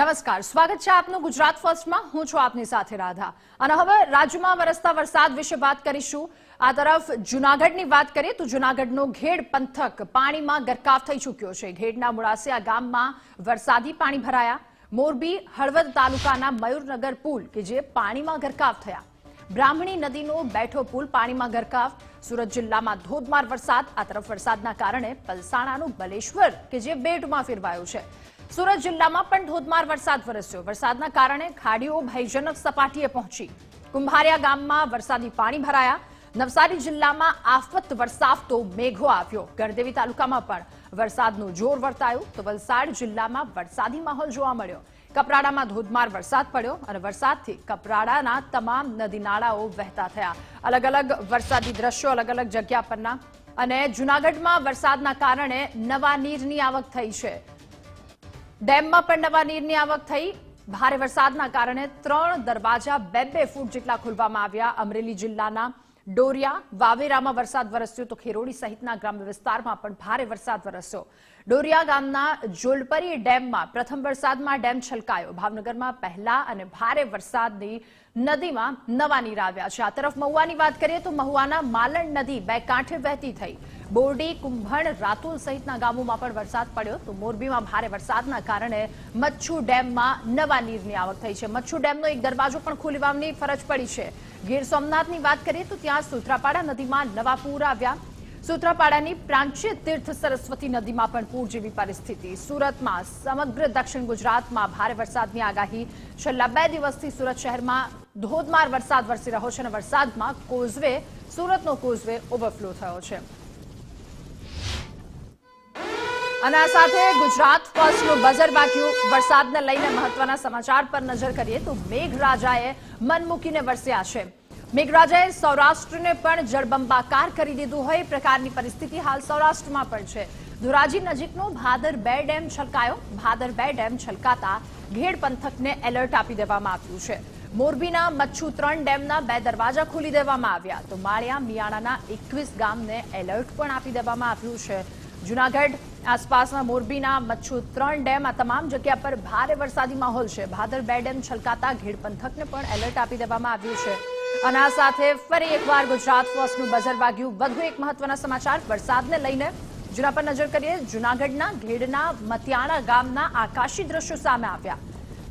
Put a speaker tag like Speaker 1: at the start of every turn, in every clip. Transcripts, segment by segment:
Speaker 1: નમસ્કાર. સ્વાગત છે આપનું ગુજરાત ફર્સ્ટમાં. હું છું આપની સાથે રાધા. અને હવે રાજ્યમાં વરસતા વરસાદ વિશે વાત કરીશું. આ તરફ જુનાગઢની વાત કરીએ તો જુનાગઢનો ઘેડ પંથક પાણીમાં ગરકાવ થઈ ચૂક્યો છે. ઘેડના મુળાસિયા ગામમાં વરસાદી પાણી ભરાયા. મોરબી, હળવદ તાલુકાના મયુરનગર પુલ કે જે પાણીમાં ગરકાવ થયા. બ્રાહ્મણી નદીનો બેઠો પુલ પાણીમાં ગરકાવ. સુરત જિલ્લામાં ધોધમાર વરસાદ. આ તરફ વરસાદના કારણે પલસાણાનું બલેશ્વર કે જે બેટમાં ફેરવાયું છે. સુરત જિલ્લામાં પણ ધોધમાર વરસાદ વરસ્યો. વરસાદના કારણે ખાડીઓ ભયજનક સપાટીએ પહોંચી. કુંભારિયા ગામમાં વરસાદી પાણી ભરાયા. નવસારી જિલ્લામાં આફત વરસાવતો મેઘો આવ્યો. ગણદેવી તાલુકામાં પણ વરસાદનું જોર વર્તાયું. તો વલસાડ જિલ્લામાં વરસાદી માહોલ જોવા મળ્યો. કપરાડામાં ધોધમાર વરસાદ પડ્યો અને વરસાદથી કપરાડાના તમામ નદી નાળાઓ વહેતા થયા. અલગ અલગ વરસાદી દ્રશ્યો અલગ અલગ જગ્યા પરના. અને જુનાગઢમાં વરસાદના કારણે નવા નીરની આવક થઈ છે. ડેમમાં પણ નવા નીરની આવક થઈ. ભારે વરસાદના કારણે ત્રણ દરવાજા બે બે ફૂટ જેટલા ખોલવામાં આવ્યા. અમરેલી જિલ્લાના ડોરિયા, વાવેરામાં વરસાદ વરસ્યો તો ખેરોડી સહિતના ગ્રામ્ય વિસ્તારમાં પણ ભારે વરસાદ વરસ્યો. ડોરિયા ગામના જોલપરી ડેમમાં પ્રથમ વરસાદમાં ડેમ છલકાયો. ભાવનગરમાં પહેલા અને ભારે વરસાદની નદીમાં નવા નીર આવ્યા છે. આ તરફ મહુવાની વાત કરીએ તો મહુવાના માલણ નદી બે કાંઠે વહેતી થઈ. બોરડી, કુંભણ, રાતુલ સહિતના ગામોમાં પણ વરસાદ પડ્યો તો મોરબીમાં ભારે વરસાદના કારણે મચ્છુ ડેમમાં નવા નીરની આવક થઈ છે. મચ્છુ ડેમનો એક દરવાજો પણ ખોલવાની ફરજ પડી છે. ગીર સોમનાથની વાત કરીએ તો ત્યાં સુત્રાપાડા નદીમાં નવા પૂર આવ્યા. સુત્રાપાડાની પ્રાંચ્ય તીર્થ સરસ્વતી નદીમાં પણ પૂર જેવી પરિસ્થિતિ. સુરતમાં સમગ્ર દક્ષિણ ગુજરાતમાં ભારે વરસાદની આગાહી. છેલ્લા બે દિવસથી સુરત શહેરમાં ધોધમાર વરસાદ વરસી રહ્યો છે અને વરસાદમાં કોઝવે, સુરતનો કોઝવે ઓવરફ્લો થયો છે. અને આ સાથે ગુજરાત ફર્સ્ટનું બઝર વાગ્યું વરસાદને લઈને મહત્વના સમાચાર પર નજર કરીએ તો મેઘરાજાએ મન મૂકીને વરસ્યા છે. મેઘરાજાએ સૌરાષ્ટ્રને પણ જળબંબાકાર કરી દીધું હોય પ્રકારની પરિસ્થિતિ હાલ સૌરાષ્ટ્રમાં પણ છે. ધોરાજી નજીકનો ભાદર બે ડેમ છલકાયો. ભાદર બે ડેમ છલકાતા ઘેડ પંથકને એલર્ટ આપી દેવામાં આવ્યું છે. મોરબીના મચ્છુ ત્રણ ડેમના બે દરવાજા ખોલી દેવામાં આવ્યા. તો માળિયા મિયાણાના એકવીસ ગામને એલર્ટ પણ આપી દેવામાં આવ્યું છે. જુનાગઢ આસપાસના મોરબીના મચ્છુ ત્રણ ડેમ આ તમામ જગ્યા પર ભારે વરસાદી માહોલ છે. ભાદર બે ડેમ છલકાતા ઘેડ પંથકને પણ એલર્ટ આપી દેવામાં આવ્યું છે. અને આ સાથે ફરી એકવાર ગુજરાત ફર્સ્ટનું બઝર વાગ્યું. વધુ એક મહત્વના સમાચાર, વરસાદને લઈને જુના પર નજર કરીએ. જુનાગઢના ઘેડના મતિયાણા ગામના આકાશી દ્રશ્યો સામે આવ્યા.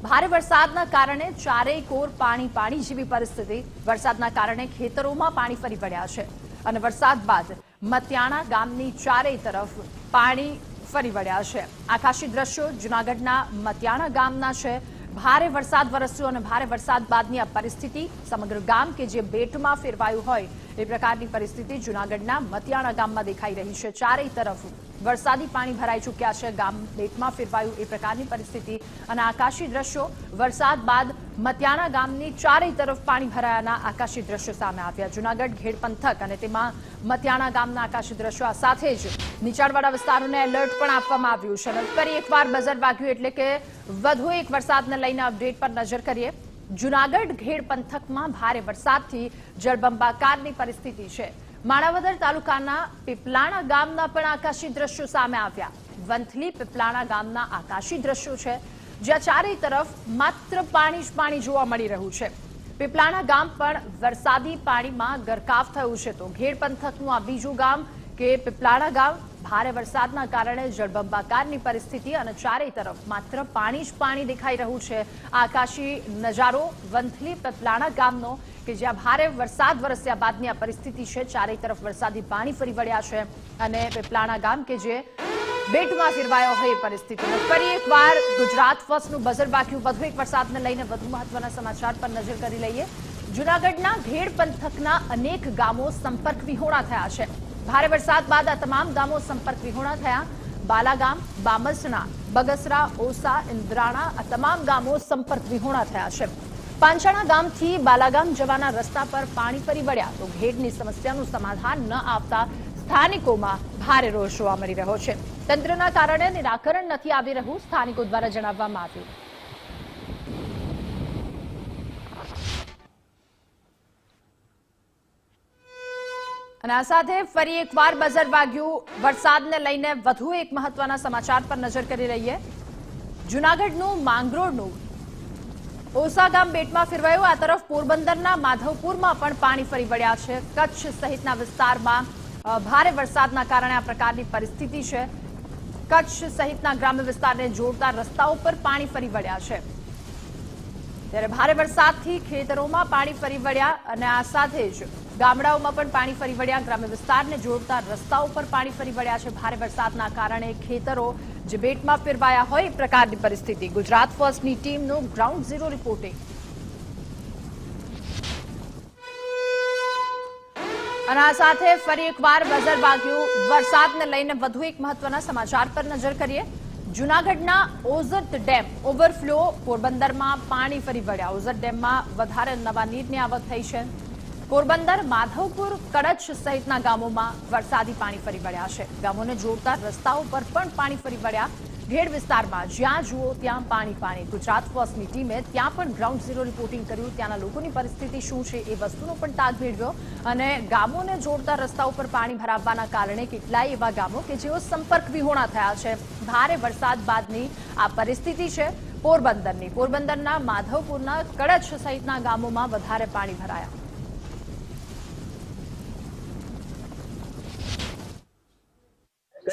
Speaker 1: ભારે વરસાદના કારણે ચારેય કોર પાણી પાણી જેવી પરિસ્થિતિ. વરસાદના કારણે ખેતરોમાં પાણી ફરી વળ્યા છે અને વરસાદ બાદ મતિયાણા ગામની ચારેય તરફ પાણી ફરી વળ્યા છે. આકાશી દ્રશ્યો જુનાગઢના મતિયાણા ગામના છે. ભારે વરસાદ વરસ્યો અને ભારે વરસાદ બાદની આ પરિસ્થિતિ સમગ્ર ગામ કે જે બેટમાં ફેરવાયું હોય એ પ્રકારની પરિસ્થિતિ જુનાગઢના મતિયાણા ગામમાં દેખાઈ રહી છે. ચારેય તરફ વરસાદી પાણી ભરાઈ ચૂક્યા છે. ગામ બેટમાં ફેરવાયું એ પ્રકારની પરિસ્થિતિ અને આકાશી દ્રશ્યો. વરસાદ બાદ મતિયાણા ગામની ચારેય તરફ પાણી ભરાયાના આકાશી દ્રશ્યો સામે આવ્યા. જુનાગઢ, ઘેડ પંથક અને તેમાં મતિયાણા ગામના આકાશી દ્રશ્યો આ સાથે જ નીચાણવાળા વિસ્તારોને એલર્ટ પણ આપવામાં આવ્યું છે. ફરી એકવાર બઝર વાગ્યું એટલે કે વધુ એક વરસાદને લઈને અપડેટ પર નજર કરીએ. જુનાગઢ, ઘેડ પંથકમાં ભારે વરસાદથી જળબંબાકારની પરિસ્થિતિ છે. માણાવદર તાલુકાના પીપલાણા ગામના પણ આકાશી દ્રશ્યો સામે આવ્યા. વંથલી પીપલાણા ગામના આકાશી દ્રશ્યો છે, જ્યાં ચારે તરફ માત્ર પાણી જ પાણી જોવા મળી રહ્યું છે. પીપલાણા ગામ પણ વરસાદી પાણીમાં ગરકાવ થયું છે. તો ઘેડ પંથકનું આ બીજું ગામ કે પીપલાણા ગામ ભારે વરસાદના કારણે જળબંબાકારની પરિસ્થિતિ અને ચારેય તરફ માત્ર પાણી જ પાણી દેખાઈ રહ્યું છે. આકાશી નજારો, વંથલી પતલાણા ગામનો, કે જ્યાં ભારે વરસાદ વરસ્યા બાદની આ પરિસ્થિતિ છે, ચારેય તરફ વરસાદી પાણી ફરી વળ્યા છે. અને પેપલાણા ગામ કે જે બેટમાં ફેરવાયો હોય એ પરિસ્થિતિ. ફરી એકવાર ગુજરાત ફર્સ્ટનું બઝર બાક્યું વધુ એક વરસાદને લઈને વધુ મહત્વના સમાચાર પર નજર કરી લઈએ. જુનાગઢના ઘેડ પંથકના અનેક ગામો સંપર્ક વિહોણા થયા છે. ભારે વરસાદ બાદ આ તમામ ગામો સંપર્ક વિહોણા થયા. બાલાગામ બામસણા બગસરા, ઓસા, ઇન્દ્રાણા આ તમામ ગામો સંપર્ક વિહોણા થયા છે. પાંચાણા ગામથી બાલાગામ જવાના રસ્તા પર પાણી ફરી વળ્યા તો ભેડની સમસ્યાનું સમાધાન ન આપતા સ્થાનિકોમાં ભારે રોષ જોવા મળી રહ્યો છે. તંત્રના કારણે નિરાકરણ નથી આવી રહ્યું, સ્થાનિકો દ્વારા જણાવવામાં આવ્યું. અને આ સાથે ફરી એકવાર બઝર વાગ્યું. વરસાદને લઈને વધુ એક મહત્વના સમાચાર પર નજર કરી રહીએ. જુનાગઢનું માંગરોળનું ઓસા ગામ બેટમાં ફેરવાયું. આ તરફ પોરબંદરના માધવપુરમાં પણ પાણી ફરી વળ્યા છે. કચ્છ સહિતના વિસ્તારમાં ભારે વરસાદના કારણે આ પ્રકારની પરિસ્થિતિ છે. કચ્છ સહિતના ગ્રામ્ય વિસ્તારને જોડતા રસ્તાઓ પર પાણી ફરી વળ્યા છે. ત્યારે ભારે વરસાદથી ખેતરોમાં પાણી ફરી વળ્યા અને આ સાથે જ ગામડાઓમાં પણ પાણી ફરી વળ્યા. ગ્રામ્ય વિસ્તારને જોડતા રસ્તાઓ પર પાણી ફરી વળ્યા છે. ભારે વરસાદના કારણે ખેતરો જે બેટમાં ફેરવાયા હોય એ પ્રકારની પરિસ્થિતિ. ગુજરાત ફર્સ્ટની ટીમનું ગ્રાઉન્ડ ઝીરો રિપોર્ટિંગ. અને આ સાથે ફરી એકવાર બઝર વાગ્યું. વરસાદને લઈને વધુ એક મહત્વના સમાચાર પર નજર કરીએ. જૂનાગઢના ઓઝત ડેમ ઓવરફ્લો પોરબંદરમાં પાણી ફરી વળ્યા. ઓઝત ડેમમાં વધારે નવા નીરની આવક થઈ છે. પોરબંદર, માધવપુર કડચ સહિતના ગામોમાં વરસાદી પાણી ફરી વળ્યા છે. ગામોને જોડતા રસ્તાઓ પર પણ પાણી ફરી વળ્યા. ઘેડ વિસ્તારમાં જ્યાં જુઓ ત્યાં પાણી પાણી. ગુજરાત ફર્સ્ટની ટીમે ત્યાં પણ ગ્રાઉન્ડ ઝીરો રિપોર્ટિંગ કર્યું. ત્યાંના લોકોની પરિસ્થિતિ શું છે એ વસ્તુનો પણ તાગ મેળવ્યો અને ગામોને જોડતા રસ્તા ઉપર પાણી ભરાવવાના કારણે કેટલાય એવા ગામો કે જેઓ સંપર્ક વિહોણા થયા છે. ભારે વરસાદ બાદની આ પરિસ્થિતિ છે પોરબંદરની. પોરબંદરના માધવપુરના કડછ સહિતના ગામોમાં વધારે પાણી ભરાયા.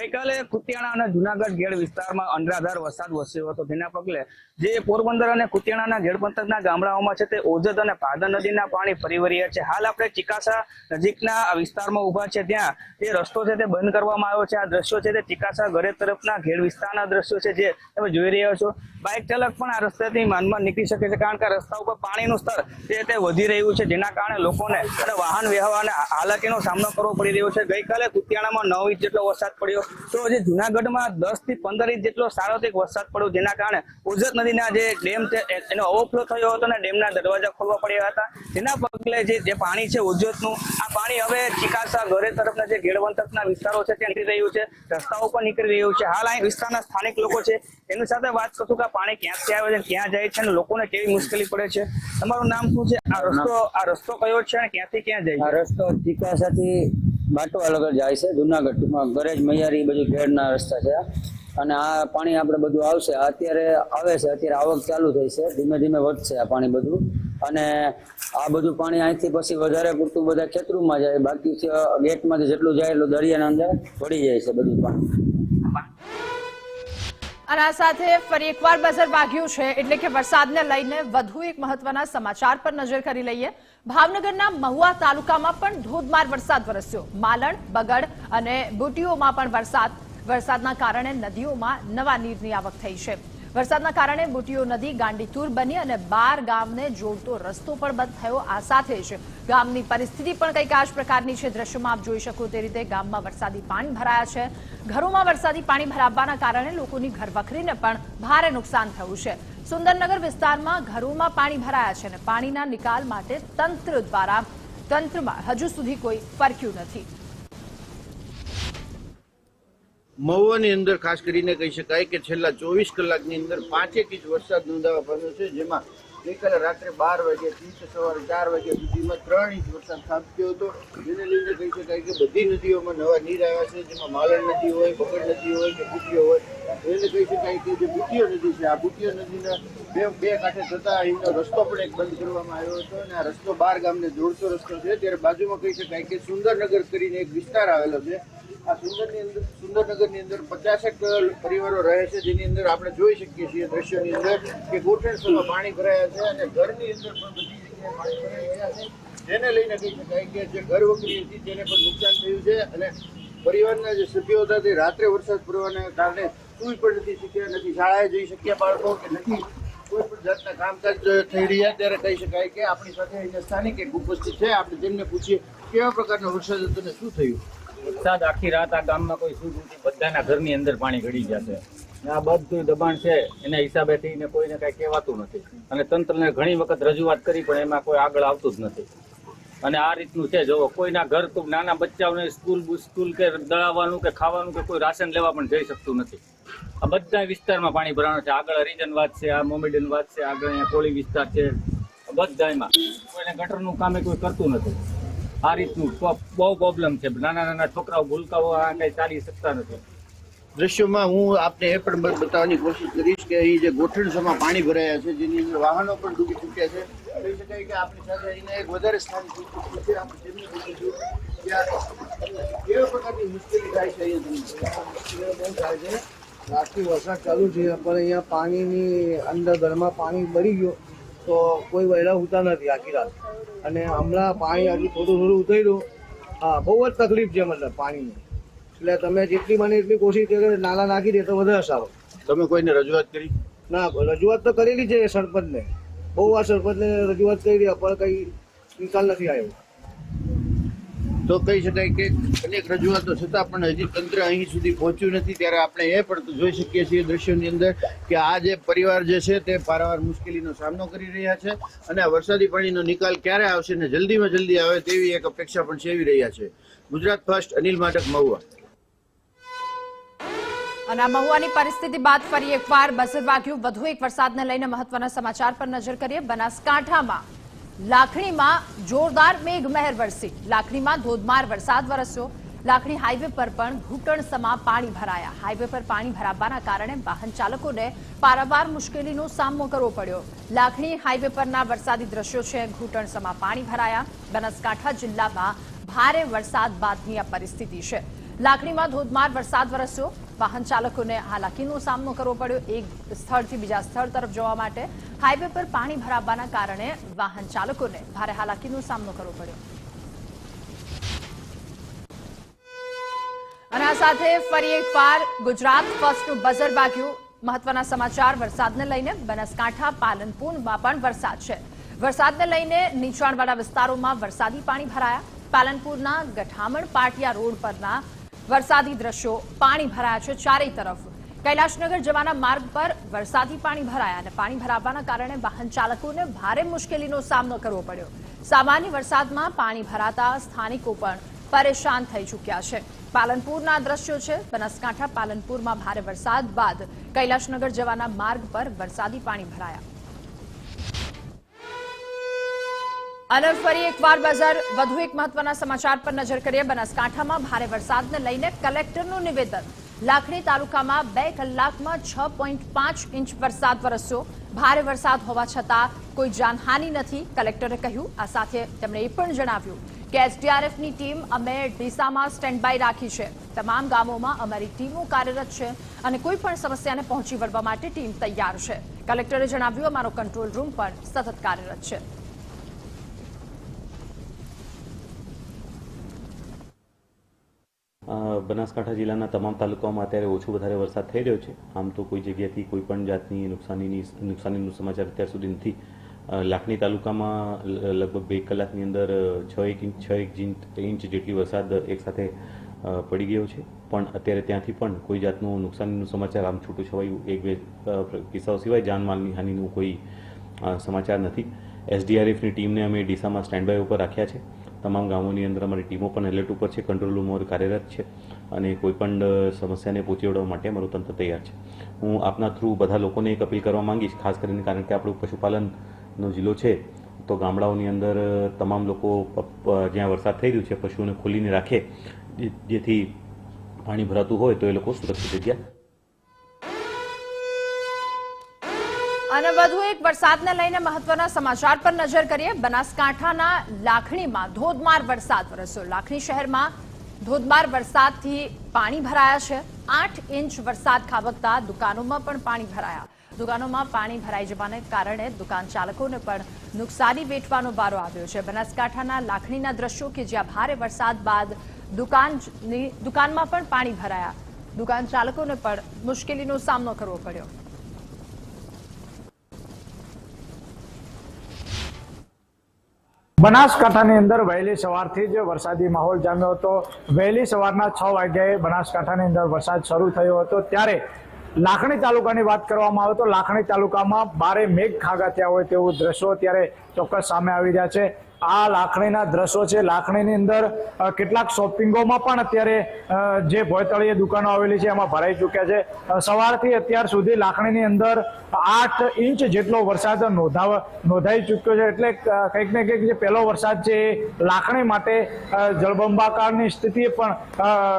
Speaker 2: ગઈકાલે કુતિયાણા અને જુનાગઢ ગેડ વિસ્તારમાં અનરાધાર વરસાદ વરસ્યો હતો. તેના પગલે જે પોરબંદર અને કુતિયાણાના ગેડ પંથકના ગામડાઓમાં છે તે ઓજત અને પાદર નદીના પાણી ફરી વળ્યા છે. હાલ આપણે ચિકાસા નજીકના વિસ્તારમાં ઊભા છે. ત્યાં જે રસ્તો છે તે બંધ કરવામાં આવ્યો છે. આ દ્રશ્યો છે તે ચિકાસા ઘરે તરફના ઘેડ વિસ્તારના દ્રશ્યો છે જે તમે જોઈ રહ્યા છો. બાઇક ચાલક પણ આ રસ્તાથી માનમાં નીકળી શકે છે કારણ કે રસ્તા ઉપર પાણીનું સ્તર તે તે વધી રહ્યું છે. જેના કારણે લોકોને અને વાહન વ્યવહારને હાલાકીનો સામનો કરવો પડી રહ્યો છે. ગઈકાલે કુતિયાણામાં નવ ઇંચ જેટલો વરસાદ પડ્યો. તો જે જુનાગઢમાં દસથી પંદર ઇંચ જેટલો સાર્વત્રિક વરસાદ પડ્યો, જેના કારણે ઉજત નદીના જે ડેમ એનો ઓવરફ્લો થયો હતો અને ડેમના દરવાજા ખોલવા પડ્યા હતા. જેના પગલે જે પાણી છે ઉજ્જતનું આ પાણી હવે ચિકાસા ગોરે તરફના જે ગેળવંતકના વિસ્તારો છે, ત્યાં નીકળી રહ્યું છે. રસ્તાઓ પર નીકળી રહ્યું છે. હાલ અહીં વિસ્તારના સ્થાનિક લોકો છે, એની સાથે વાત કરશું કે પાણી ક્યાંથી આવે છે, ક્યાં જાય છે, અને લોકોને કેવી મુશ્કેલી પડે છે. તમારું નામ શું છે? આ રસ્તો આ રસ્તો કયો છે અને ક્યાંથી ક્યાં જાય
Speaker 3: આ રસ્તો ચીકાસાથી બાટવા લગર જાય છે, જુનાગઢ. ટૂંકમાં ગરેજ, મૈયારી બધું ઘેડના રસ્તા છે. અને આ પાણી આપણે બધું આવશે. અત્યારે આવે છે, અત્યારે આવક ચાલુ થઈ છે. ધીમે ધીમે વધશે આ પાણી બધું. અને આ બધું પાણી અહીંથી પછી વધારે પૂરતું બધા ખેતરોમાં જાય. બાકી ગેટમાંથી જેટલું જાય એટલું દરિયાના અંદર પડી જાય છે બધું પાણી.
Speaker 1: અને આ સાથે ફરી એકવાર બઝર વાગ્યું છે એટલે કે વરસાદને લઈને વધુ એક મહત્વના સમાચાર પર નજર કરી લઈએ. ભાવનગરના મહુવા તાલુકામાં પણ ધોધમાર વરસાદ વરસ્યો. માલણ, બગડ અને બુટીઓમાં પણ વરસાદ. વરસાદના કારણે નદીઓમાં નવા નીરની આવક થઈ છે. વરસાદના કારણે બુટીઓ નદી, ગાંડીતુર બની અને બાર ગામને જોડતો રસ્તો પણ બંધ થયો. આ સાથે જ ગામની પરિસ્થિતિ પણ કંઈક આ પ્રકારની છે. દ્રશ્યમાં આપ જોઈ શકો તે રીતે ગામમાં વરસાદી પાણી ભરાયા છે. ઘરોમાં વરસાદી પાણી ભરાવવાના કારણે લોકોની ઘરવખરીને પણ ભારે નુકસાન થયું છે. સુંદરનગર વિસ્તારમાં ઘરોમાં પાણી ભરાયા છે અને પાણીના નિકાલ માટે તંત્ર દ્વારા તંત્રમાં હજુ સુધી કોઈ ફરક્યું નથી.
Speaker 4: મહુવાની અંદર ખાસ કરીને કહી શકાય કે છેલ્લા ચોવીસ કલાકની અંદર પાંચેક ઇંચ વરસાદ નોંધાવા પામ્યો છે, જેમાં ગઈકાલે રાત્રે બાર વાગ્યાથી સવારે ચાર વાગ્યા સુધીમાં ત્રણ ઇંચ વરસાદ ખાબક્યો હતો. જેને લઈને કહી શકાય કે બધી નદીઓમાં નવા નીર આવ્યા છે, જેમાં માલણ નદી હોય બગડ નદી હોય કે બુટીઓ હોય. એને કહી શકાય કે જે બુટીઓ નદી છે, આ બુટીઓ નદીના બે બે કાંઠે થતા અહીંનો રસ્તો પણ એક બંધ કરવામાં આવ્યો હતો અને આ રસ્તો બાર ગામને જોડતો રસ્તો છે. ત્યારે બાજુમાં કહી શકાય કે સુંદરનગર કરીને એક વિસ્તાર આવેલો છે. આ સુંદરની અંદર, સુંદરનગરની અંદર પચાસેક પરિવારો રહે છે, જેની અંદર આપણે જોઈ શકીએ છીએ દ્રશ્યોની અંદર કે ગોઠણસમાં પાણી ભરાયા છે અને ઘરની અંદર પણ બધી જગ્યાએ પાણી ભરાઈ ગયા છે. જેને લઈને કહી શકાય કે જે ઘર વકરી હતી તેને પણ નુકસાન થયું છે અને પરિવારના જે સભ્યો હતા તે રાત્રે વરસાદ પડવાના કારણે સુઈ પણ નથી શક્યા, નથી શાળાએ જઈ શક્યા બાળકો કે નથી કોઈ પણ જાતના કામકાજ થઈ રહ્યા. ત્યારે કહી શકાય કે આપણી સાથે અહીંયા સ્થાનિક એક ઉપસ્થિત છે. આપણે તેમને પૂછીએ કેવા પ્રકારનો વરસાદ હતો ને શું થયું?
Speaker 5: વરસાદ આખી રાત આ ગામમાં કોઈ શું નથી બધાના ઘરની અંદર પાણી ઘડી જશે આ બધું દબાણ છે, એના હિસાબેથી ને કોઈને કઈ કહેવાતું નથી. અને તંત્રને ઘણી વખત રજૂઆત કરી, પણ એમાં કોઈ આગળ આવતું જ નથી. અને આ રીતનું છે જો કોઈના ઘર તો નાના બચ્ચાઓને સ્કૂલ સ્કૂલ કે દળાવવાનું કે ખાવાનું કે કોઈ રાશન લેવા પણ જઈ શકતું નથી. આ બધા વિસ્તારમાં પાણી ભરાવાનું છે. આગળ હરિજન વાત છે, આ મોમેડન વાત છે, આગળ અહીંયા કોળી વિસ્તાર છે. બધામાં કોઈને ગટરનું કામે કોઈ કરતું નથી. આ રીતનું બહુ પ્રોબ્લેમ છે. નાના નાના છોકરાઓ ભૂલકાઓ આ કઈ ચાલી શકતા નથી.
Speaker 4: દ્રશ્યોમાં હું આપને એ પણ બતાવવાની કોશિશ કરીશ કે અહીં જે ગોઠણસમાં પાણી ભરાયા છે જેની અંદર વાહનો પણ ડૂબી ચૂક્યા છે કહી શકાય કે આપણી સાથે અહીંને એક વધારે સ્થાન છે આપણે પૂછીશું કેવા પ્રકારની મુશ્કેલી થાય છે અહીંયા
Speaker 6: બહુ થાય છે રાતથી વરસાદ ચાલુ છે પણ અહીંયા પાણીની અંદર ઘરમાં પાણી ભરી ગયો. તો કોઈ વહેલા ઉતા નથી આખી રાત. અને હમણાં પાણી હજી થોડું થોડું ઉતર્યું. હા બહુ જ તકલીફ છે મતલબ પાણીની. એટલે તમે જેટલી બને એટલી કોશિશ કરી નાલા નાખી દે તો વધારે સારો
Speaker 4: તમે કોઈને રજૂઆત કરી?
Speaker 6: ના રજૂઆત તો કરેલી છે સરપંચને. બહુ વાર સરપંચને રજૂઆત કરી પણ કંઈ નિકાલ નથી આવ્યો.
Speaker 4: તો કહી શકાય કે અનેક રજૂઆતો છતાં પણ હજી તંત્ર અહીં સુધી પહોંચ્યું નથી. ત્યારે આપણે એ પણ જોઈ શકીએ છીએ દ્રશ્યોની અંદર કે આ જે પરિવાર જે છે તે પારાવાર મુશ્કેલીનો સામનો કરી રહ્યા છે અને આ વરસાદી પાણીનો નિકાલ ક્યારે આવશે ને જલ્દીમાં જલ્દી આવે તેવી એક અપેક્ષા પણ સેવી રહ્યા છે. ગુજરાત ફર્સ્ટ અનિલ માટક, મહુવા.
Speaker 1: અને આ મહુવાની પરિસ્થિતિ બાદ ફરી એકવાર બસર વાગ્યું. વધુ એક વરસાદને લઈને મહત્વના સમાચાર પર નજર કરીએ. બનાસકાંઠામાં લાખણીમાં જોરદાર મેઘમહેર વરસી. લાખણીમાં ધોધમાર વરસાદ વરસ્યો. લાખણી હાઈવે પર પણ ઘૂંટણસમાં પાણી ભરાયા. હાઈવે પર પાણી ભરાવાના કારણે વાહન ચાલકોને પારાવાર મુશ્કેલીનો સામનો કરવો પડ્યો. લાખણી હાઈવે પરના વરસાદી દ્રશ્યો છે. ઘૂંટણસમાં પાણી ભરાયા. બનાસકાંઠા જિલ્લામાં ભારે વરસાદ બાદની આ પરિસ્થિતિ છે. લાખણીમાં ધોધમાર વરસાદ વરસ્યો. વાહન ચાલકોને હાલાકીનો સામનો કરવો પડ્યો. એક સ્થળથી બીજા સ્થળ તરફ જવા માટે હાઈવે પર પાણી ભરાવવાના કારણે વાહન ચાલકોને ભારે હાલાકીનો સામનો કરવો પડ્યો. અને આ સાથે ફરી એકવાર ગુજરાત ફર્સ્ટનું બઝર વાગ્યું. મહત્વના સમાચાર, વરસાદને લઈને બનાસકાંઠા પાલનપુરમાં પણ વરસાદ છે. વરસાદને લઈને નીચાણવાળા વિસ્તારોમાં વરસાદી પાણી ભરાયા. પાલનપુરના ગઠામણ પાટિયા રોડ પરના વરસાદી દ્રશ્યો, પાણી ભરાયા છે ચારેય તરફ. કૈલાશનગર જવાના માર્ગ પર વરસાદી પાણી ભરાયા અને પાણી ભરાવાના કારણે વાહન ચાલકોને ભારે મુશ્કેલીનો સામનો કરવો પડ્યો. સામાન્ય વરસાદમાં પાણી ભરાતા સ્થાનિકો પણ પરેશાન થઈ ચૂક્યા છે. પાલનપુરના દ્રશ્યો છે, બનાસકાંઠા પાલનપુરમાં ભારે વરસાદ બાદ કૈલાશનગર જવાના માર્ગ પર વરસાદી પાણી ભરાયા. અને ફરી એકવાર બજાર વધુ એક મહત્વના સમાચાર પર નજર કરીએ. બનાસકાંઠામાં ભારે વરસાદને લઈને કલેક્ટરનું નિવેદન. લાખણી તાલુકામાં બે કલાકમાં છ પોઈન્ટ પાંચ ઇંચ વરસાદ વરસ્યો. ભારે વરસાદ હોવા છતાં કોઈ જાનહાનિ નથી, કલેક્ટરે કહ્યું. આ સાથે તેમણે એ પણ જણાવ્યું કે એસડીઆરએફની ટીમ અમે ડીસામાં સ્ટેન્ડ બાય રાખી છે. તમામ ગામોમાં અમારી ટીમો કાર્યરત છે અને કોઈ પણ સમસ્યાને પહોંચી વળવા માટે ટીમ તૈયાર છે. કલેક્ટરે જણાવ્યું, અમારો કંટ્રોલ રૂમ પણ સતત કાર્યરત છે.
Speaker 7: બનાસકાંઠા જિલ્લાના તમામ તાલુકાઓમાં અત્યારે ઓછો વધારે વરસાદ થઈ રહ્યો છે. આમ તો કોઈ જગ્યાથી કોઈ પણ જાતની નુકસાનીની નુકસાનીનું સમાચાર અત્યાર સુધી નથી. લાખણી તાલુકામાં લગભગ બે કલાકની અંદર છ એક ઇંચ, છ એક ઇંચ જેટલી વરસાદ એકસાથે પડી ગયો છે. પણ અત્યારે ત્યાંથી પણ કોઈ જાતનું નુકસાનીનું સમાચાર આમ છૂટું છવાયું એક બે કિસ્સાઓ સિવાય જાનમાલની હાનિનું કોઈ સમાચાર નથી. એસડીઆરએફની ટીમને અમે ડીસામાં સ્ટેન્ડ બાય ઉપર રાખ્યા છે. તમામ ગામોની અંદર અમારી ટીમો પણ એલર્ટ ઉપર છે. કંટ્રોલ રૂમ કાર્યરત છે. અને કોઈ પણ સમસ્યાને પહોંચી વળવા માટે અમારું તંત્ર તૈયાર છે. હું આપના થ્રુ બધા લોકોને એક અપીલ કરવા માંગીશ, ખાસ કરીને કારણ કે આપણું પશુપાલનનો જિલ્લો છે, તો ગામડાઓની અંદર તમામ લોકો જ્યાં વરસાદ થઈ રહ્યું છે, પશુઓને ખોલીને રાખે જેથી પાણી ભરાતું હોય, તો એ લોકો સુરક્ષિત જગ્યા
Speaker 1: અને વધુ એક વરસાદને લઈને મહત્વના સમાચાર પર નજર કરીએ. બનાસકાંઠાના લાખણીમાં ધોધમાર વરસાદ વરસ્યો. લાખણી શહેરમાં ધોધમાર વરસાદથી પાણી ભરાયા છે. આઠ ઇંચ વરસાદ ખાબકતા દુકાનોમાં પણ પાણી ભરાયા. દુકાનોમાં પાણી ભરાઈ જવાને કારણે દુકાન ચાલકોને પણ નુકસાની વેઠવાનો વારો આવ્યો છે. બનાસકાંઠાના લાખણીના દ્રશ્યો કે જ્યાં ભારે વરસાદ બાદ દુકાનની દુકાનમાં પણ પાણી ભરાયા. દુકાન ચાલકોને પણ મુશ્કેલીનો સામનો કરવો પડ્યો.
Speaker 8: બનાસકાંઠાની અંદર વહેલી સવારથી જ વરસાદી માહોલ જામ્યો હતો. વહેલી સવારના છ વાગ્યાએ બનાસકાંઠાની અંદર વરસાદ શરૂ થયો હતો. ત્યારે લાખણી તાલુકાની વાત કરવામાં આવે તો લાખણી તાલુકામાં બારે મેઘ ખાગાત્યા હોય તેવું દ્રશ્યો ત્યારે ચોક્કસ સામે આવી રહ્યા છે. આ લાખણીના દ્રશ્યો છે. લાખણીની અંદર કેટલાક શોપિંગોમાં પણ અત્યારે જે ભોયતળીય દુકાનો આવેલી છે એમાં ભરાઈ ચૂક્યા છે. સવારથી અત્યાર સુધી લાખણીની અંદર આઠ ઇંચ જેટલો વરસાદ નોંધાવ, નોંધાઈ ચૂક્યો છે. એટલે કંઈક ને કંઈક જે પહેલો વરસાદ છે એ લાખણી માટે જળબંબાકારની સ્થિતિએ પણ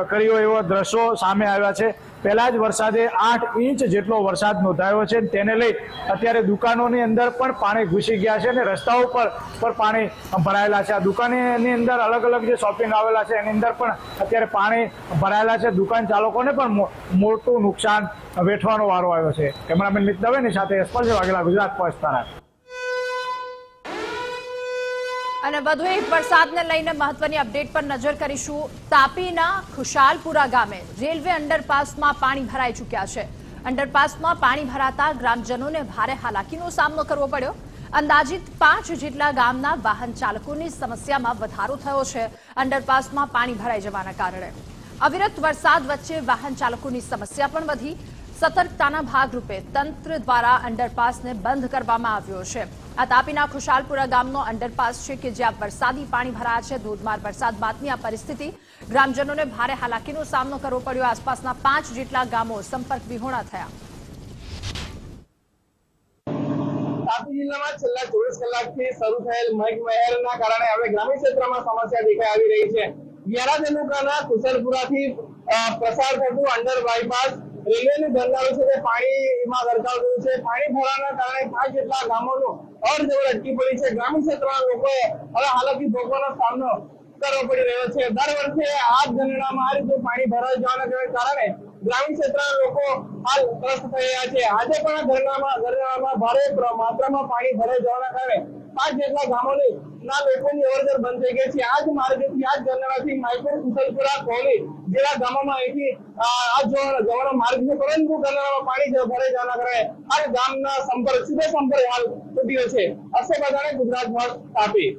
Speaker 8: કર્યો એવા દ્રશ્યો સામે આવ્યા છે. પહેલા જ વરસાદે આઠ ઇંચ જેટલો વરસાદ નોંધાયો છે તેને લઈ અત્યારે દુકાનોની અંદર પણ પાણી ઘૂસી ગયા છે અને રસ્તાઓ પર પણ પાણી ભરાયેલા છે. આ દુકાનની અંદર અલગ અલગ જે શોપિંગ આવેલા છે, એની અંદર પણ અત્યારે પાણી ભરાયેલા છે. દુકાન ચાલકોને પણ મોટું નુકસાન વેઠવાનો વારો આવ્યો છે. કેમેરામેન મિત દવેની સાથે સ્પર્શ વાઘેલા ગુજરાત ફર્સ્ટ
Speaker 1: અને વધુ એક વરસાદને લઈને મહત્વની અપડેટ પર નજર કરીશું. તાપીના ખુશાલપુરા ગામે રેલવે અંડરપાસમાં પાણી ભરાઈ ચૂક્યા છે. અંડરપાસમાં પાણી ભરાતા ગ્રામજનોને ભારે હાલાકીનો સામનો કરવો પડ્યો. અંદાજિત પાંચ જેટલા ગામના વાહન ચાલકોની સમસ્યામાં વધારો થયો છે. અંડરપાસમાં પાણી ભરાઈ જવાના કારણે. અવિરત વરસાદ વચ્ચે વાહન ચાલકોની સમસ્યા પણ વધી. સતર્કતાના ભાગરૂપે તંત્ર દ્વારા અંડરપાસને બંધ કરવામાં આવ્યો છે. આ તાપીના ખુશાલપુરા ગામનો અંડરપાસ છે કે જ્યાં વરસાદી પાણી ભરાયા છે ધોધમાર વરસાદ બાદની આ પરિસ્થિતિ. ગ્રામજનોને ભારે હાલાકીનો સામનો કરવો પડ્યો. આસપાસના પાંચ જેટલા ગામો સંપર્ક વિહોણા થયા.
Speaker 9: તાપી જિલ્લામાં છેલ્લા ચોવીસ કલાકથી શરૂ થયેલ મેઘમહેરના કારણે હવે ગ્રામીણ ક્ષેત્રમાં સમસ્યા દેખાઈ આવી રહી છે. વ્યારા તાલુકાના કુશલપુરાથી અ, પસાર થતું અંડર બાયપાસ રેલવેનું બંધારું છે પાણીમાં ગરકાવ છે. પાણી ભરાવાના કારણે પાંચ જેટલા ગામોનું અવર અટકી પડી છે. ગ્રામીણ ક્ષેત્રના લોકોએ હવે હાલાકી ભોગવાનો સામનો કરવો પડી રહ્યો છે. દર વર્ષે આ ગણનામાં આ રીતે પાણી ભરાઈ જવાના કારણે ગ્રામીણ ક્ષેત્રના લોકો હાલ ત્રસ્ત થઈ રહ્યા છે. આજે પણ ગરનામાં ગરનામાં ભારે માત્રામાં પાણી ભરાઈ જવાના કારણે પાંચ જેટલા ગામોની ના લોકોની અવરજવર બંધ થઈ ગઈ છે. આ જ માર્ગેથી આ જ ગરનાથી માયપુર કુશલપુરા કોલી જેવા ગામોમાં અહીંથી, આ જવાનો માર્ગ છે. પરંતુ ગરનામાં પાણી ભરાઈ જવાના કારણે આ ગામના સંપર્ક, સીધો સંપર્ક હાલ તૂટ્યો છે. અક્ષય બધાને ગુજરાત તાપી